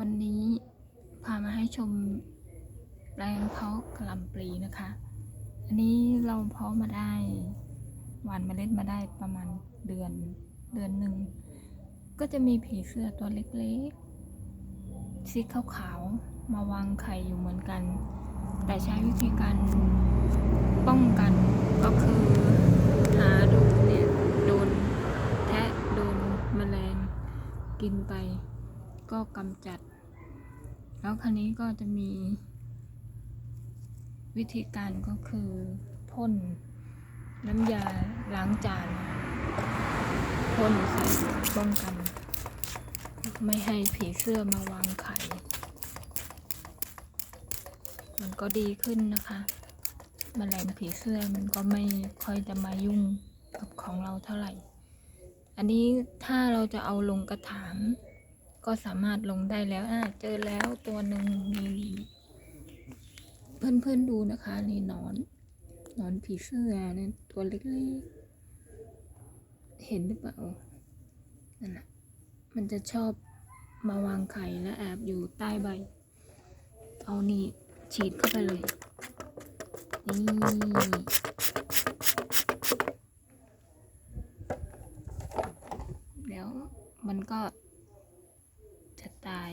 วันนี้พามาให้ชมแปลงเพาะกะหล่ำปลีนะคะ อันนี้เราเพาะมาได้หวานเมล็ดมาได้ประมาณเดือนเดือนหนึ่ง ก็จะมีผีเสื้อตัวเล็กๆสีขาวๆมาวางไข่อยู่เหมือนกัน แต่ใช้วิธีการป้องกันก็คือหาดูเนี่ยโดนแทะโดนแมลงกินไป ก็กำจัด แล้วคันนี้ก็จะมี วิธีการก็คือพ่นน้ำยาล้างจานพ่นใส่ป้องกัน ไม่ให้ผีเสื้อมาวางไข่ มันก็ดีขึ้นนะคะมแมลงผีเสื้อมันก็ไม่ค่อยจะมายุ่งกับของเราเท่าไหร่ อันนี้ถ้าเราจะเอาลงกระถาง ก็สามารถลงได้แล้วอะเจอแล้วตัวหนึ่งนี่เพื่อนเพื่อนดูนะคะนี่นอนนอนผีเสื้อเนี่ยตัวเล็กๆ เห็นหรือเปล่านั่นนะมันจะชอบมาวางไข่และแอบอยู่ใต้ใบ เอานี่ฉีดเข้าไปเลย นี่เดี๋วมันก็ ตาย